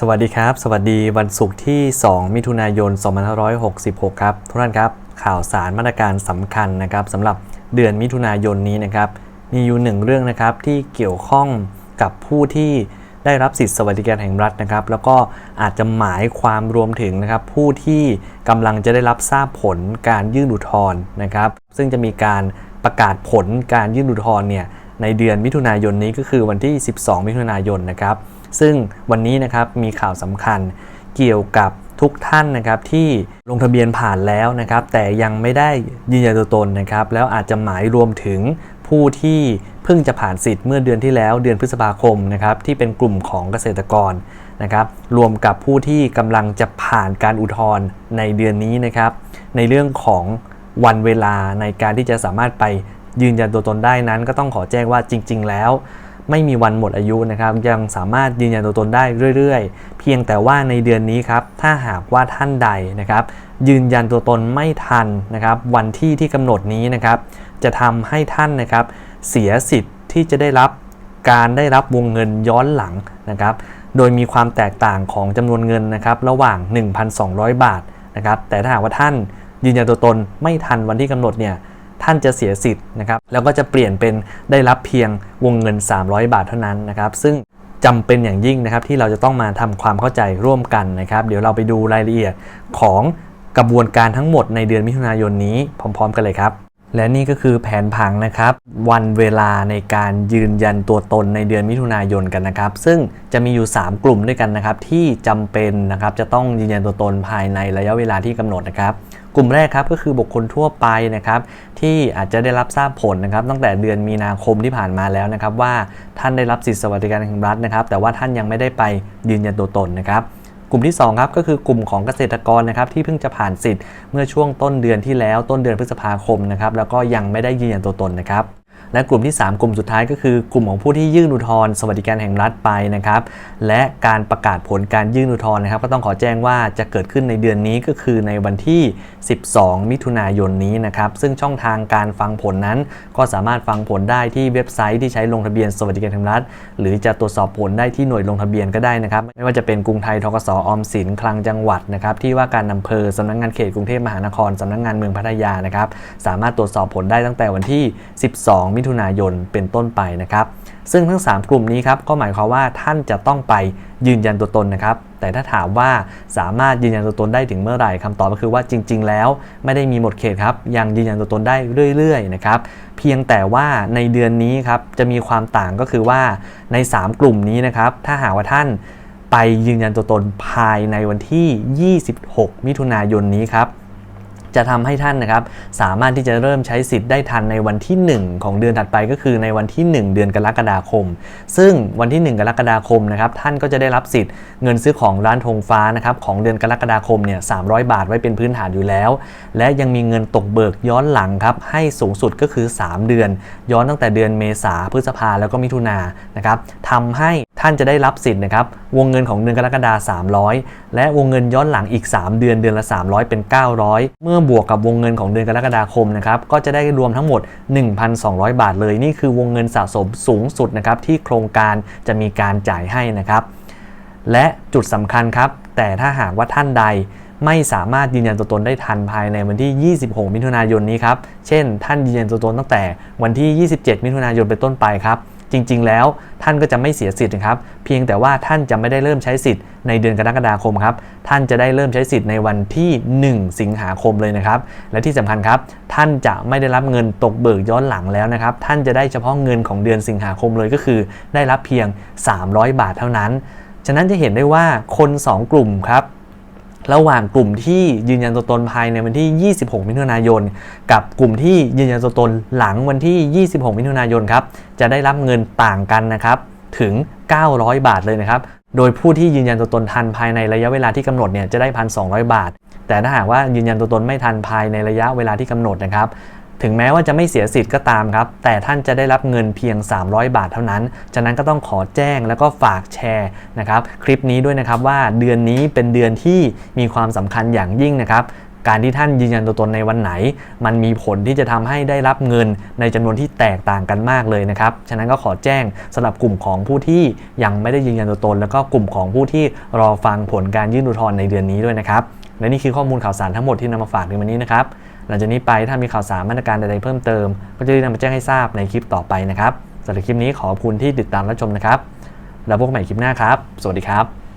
สวัสดีครับ สวัสดีวันศุกร์ที่ 2 มิถุนายน 2566 ครับ ทุกท่านครับข่าวสารมาตรการสำคัญนะครับสำหรับเดือนมิถุนายนนี้นะครับมีอยู่หนึ่งเรื่องนะครับที่เกี่ยวข้องกับผู้ที่ได้รับสิทธิสวัสดิการแห่งรัฐนะครับ แล้วก็อาจจะหมายความรวมถึงนะครับ ผู้ที่กำลังจะได้รับทราบผลการยื่นอุทธรณ์นะครับ ซึ่งจะมีการประกาศผลการยื่นอุทธรณ์เนี่ยในเดือนมิถุนายนนี้ก็คือวันที่ 12 มิถุนายนนะครับ ซึ่งวันนี้นะครับมีข่าวสำคัญเกี่ยวกับทุกท่านนะครับที่ลงทะเบียนผ่านแล้วนะครับ แต่ยังไม่ได้ยืนยันตัวตนนะครับ แล้วอาจจะหมายรวมถึงผู้ที่เพิ่งจะผ่านสิทธิ์เมื่อเดือนที่แล้วเดือนพฤษภาคมนะครับที่เป็นกลุ่มของเกษตรกรนะครับ รวมกับผู้ที่กำลังจะผ่านการอุทธรณ์ในเดือนนี้นะครับ ในเรื่องของวันเวลาในการที่จะสามารถไปยืนยันตัวตนได้นั้น ก็ต้องขอแจ้งว่าจริง ๆ แล้ว ไม่มีวันหมดอายุนะครับ ยังสามารถยืนยันตัวตนได้เรื่อยๆ เพียงแต่ว่าในเดือนนี้ครับ ถ้าหากว่าท่านใดนะครับ ยืนยันตัวตนไม่ทันนะครับ วันที่ที่กำหนดนี้นะครับ จะทำให้ท่านนะครับ เสียสิทธิ์ที่จะได้รับการได้รับวงเงินย้อนหลังนะครับ โดยมีความแตกต่างของจำนวนเงินนะครับ ระหว่าง 1,200 บาทนะครับ แต่ถ้าหากว่าท่านยืนยันตัวตนไม่ทันวันที่กำหนดเนี่ย ท่านจะเสียสิทธิ์นะครับแล้วก็จะเปลี่ยนเป็นได้รับเพียงวงเงิน 300 บาทเท่านั้นนะครับ ซึ่งจำเป็นอย่างยิ่งนะครับที่เราจะต้องมาทำความเข้าใจร่วมกันนะครับ เดี๋ยวเราไปดูรายละเอียดของกระบวนการทั้งหมดในเดือนมิถุนายนนี้พร้อม ๆ กันเลยครับ และนี่ก็คือแผนผังนะครับ วันเวลาในการยืนยันตัวตนในเดือนมิถุนายนกันนะครับ ซึ่งจะมีอยู่ 3 กลุ่มด้วยกันนะครับ ที่จำเป็นนะครับจะต้องยืนยันตัวตนภายในระยะเวลาที่กำหนดนะครับ กลุ่มแรกครับก็คือบุคคลทั่วไปนะครับที่อาจจะได้รับทราบผลนะครับตั้งแต่เดือนมีนาคมที่ผ่านมาแล้วนะครับว่าท่านได้รับสิทธิสวัสดิการแห่งรัฐนะครับ แต่ว่าท่านยังไม่ได้ไปยืนยันตัวตนนะครับกลุ่มที่2ครับก็คือกลุ่มของเกษตรกรนะครับที่เพิ่งจะผ่านสิทธิ์เมื่อช่วงต้นเดือนที่แล้วต้นเดือนพฤษภาคมนะครับแล้วก็ยังไม่ได้ยืนยันตัวตนนะครับ และกลุ่มที่ 3 กลุ่มสุดท้ายก็คือกลุ่มของผู้ที่ยื่นอุทธรณ์สวัสดิการแห่งรัฐไปนะครับ และการประกาศผลการยื่นอุทธรณ์นะครับ ก็ต้องขอแจ้งว่าจะเกิดขึ้นในเดือนนี้ก็คือในวันที่ 12 มิถุนายนนี้นะครับ ซึ่งช่องทางการฟังผลนั้น ก็สามารถฟังผลได้ที่เว็บไซต์ที่ใช้ลงทะเบียนสวัสดิการแห่งรัฐ หรือจะตรวจสอบผลได้ที่หน่วยลงทะเบียนก็ได้นะครับ ไม่ว่าจะเป็นกรุงไทยทกสออมสินคลังจังหวัดนะครับที่ว่าการอำเภอสำนักงานเขตกรุงเทพมหานครสำนักงานเมืองพัทยานะครับสามารถตรวจสอบผลได้ตั้งแต่วันที่ 12มิถุนายนเป็นต้นไปนะครับ ซึ่งทั้ง 3 กลุ่มนี้ครับก็หมายความว่าท่านจะต้องไปยืนยันตัวตนนะครับ แต่ถ้าถามว่าสามารถยืนยันตัวตนได้ถึงเมื่อไหร่คำตอบก็คือว่าจริง ๆ แล้วไม่ได้มีหมดเขตครับยังยืนยันตัวตนได้เรื่อยๆนะครับเพียงแต่ว่าในเดือนนี้ครับจะมีความต่างก็คือว่าใน 3 กลุ่มนี้นะครับถ้าหากว่าท่านไปยืนยันตัวตนภายในวันที่ 26 มิถุนายนนี้ครับ จะทำให้ท่านนะครับสามารถที่จะเริ่มใช้สิทธิ์ได้ทันในวันที่ 1 ของเดือนถัดไปก็คือในวันที่ 1 เดือนกรกฎาคม ซึ่งวันที่ 1 กรกฎาคมนะครับท่านก็จะได้รับสิทธิ์เงินซื้อของร้านธงฟ้านะครับของเดือนกรกฎาคมเนี่ย300บาทไว้เป็นพื้นฐานอยู่แล้ว และยังมีเงินตกเบิกย้อนหลังครับให้สูงสุดก็คือ 3 เดือน ย้อนตั้งแต่เดือนเมษาพฤษภาแล้วก็มิถุนานนะครับทำให้ ท่านจะได้รับสิทธิ์นะครับ วงเงินของเดือนกรกฎาคม300 และวงเงินย้อนหลังอีก 3 เดือนเดือนละ 300 เป็น 900 เมื่อบวกกับวงเงินของเดือนกรกฎาคมนะครับ ก็จะได้รวมทั้งหมด 1,200 บาทเลย นี่คือวงเงินสะสมสูงสุดนะครับที่โครงการจะมีการจ่ายให้นะครับ และจุดสำคัญครับ แต่ถ้าหากว่าท่านใดไม่สามารถยืนยันตัวตนได้ทันภายในวันที่ 26 มิถุนายนนี้ครับ เช่น ท่านยืนยันตัวตนตั้งแต่วันที่ 27 มิถุนายนเป็นต้นไปครับ จริง ๆ แล้วท่านก็จะไม่เสียสิทธิ์นะครับ เพียงแต่ว่าท่านจะไม่ได้เริ่มใช้สิทธิ์ในเดือนกรกฎาคมครับ ท่านจะได้เริ่มใช้สิทธิ์ในวันที่ 1 สิงหาคมเลยนะครับ และที่สำคัญครับ ท่านจะไม่ได้รับเงินตกเบิกย้อนหลังแล้วนะครับ ท่านจะได้เฉพาะเงินของเดือนสิงหาคมเลยก็คือ ได้รับเพียง 300 บาทเท่านั้น ฉะนั้นจะเห็นได้ว่าคน 2 กลุ่มครับ ระหว่างกลุ่มที่ยืนยันตัวตนภายในวันที่ 26 มิถุนายน กับกลุ่มที่ยืนยันตัวตนหลังวันที่ 26 มิถุนายนครับจะได้รับเงินต่างกันนะครับถึง 900 บาทเลยนะครับ โดยผู้ที่ยืนยันตัวตนทันภายในระยะเวลาที่กำหนดเนี่ยจะได้ 1,200 บาท แต่ถ้าหากว่ายืนยันตัวตนไม่ทันภายในระยะเวลาที่กำหนดนะครับ ถึงแม้ว่าจะไม่เสียสิทธิ์ก็ตามครับ แต่ท่านจะได้รับเงินเพียง 300 บาทเท่านั้น ฉะนั้นก็ต้องขอแจ้งแล้วก็ฝากแชร์นะครับ คลิปนี้ด้วยนะครับว่าเดือนนี้เป็นเดือนที่มีความสำคัญอย่างยิ่งนะครับการที่ท่านยืนยันตัวตนในวันไหน มันมีผลที่จะทำให้ได้รับเงินในจำนวนที่แตกต่างกันมากเลยนะครับ ฉะนั้นก็ขอแจ้งสำหรับกลุ่มของผู้ที่ยังไม่ได้ยืนยันตัวตน แล้วก็กลุ่มของผู้ที่รอฟังผลการยื่นอุทธรณ์ในเดือนนี้ด้วยนะครับ และนี่คือข้อมูลข่าวสารทั้งหมดที่นำมาฝากในวันนี้นะครับ หลังจากนี้ไปถ้ามีข่าวสารมาตรการใดๆเพิ่มเติม ก็จะได้นำมาแจ้งให้ทราบในคลิปต่อไปนะครับสำหรับคลิปนี้ขอบคุณที่ติดตามรับชมนะครับ แล้วพบกันใหม่คลิปหน้าครับ สวัสดีครับ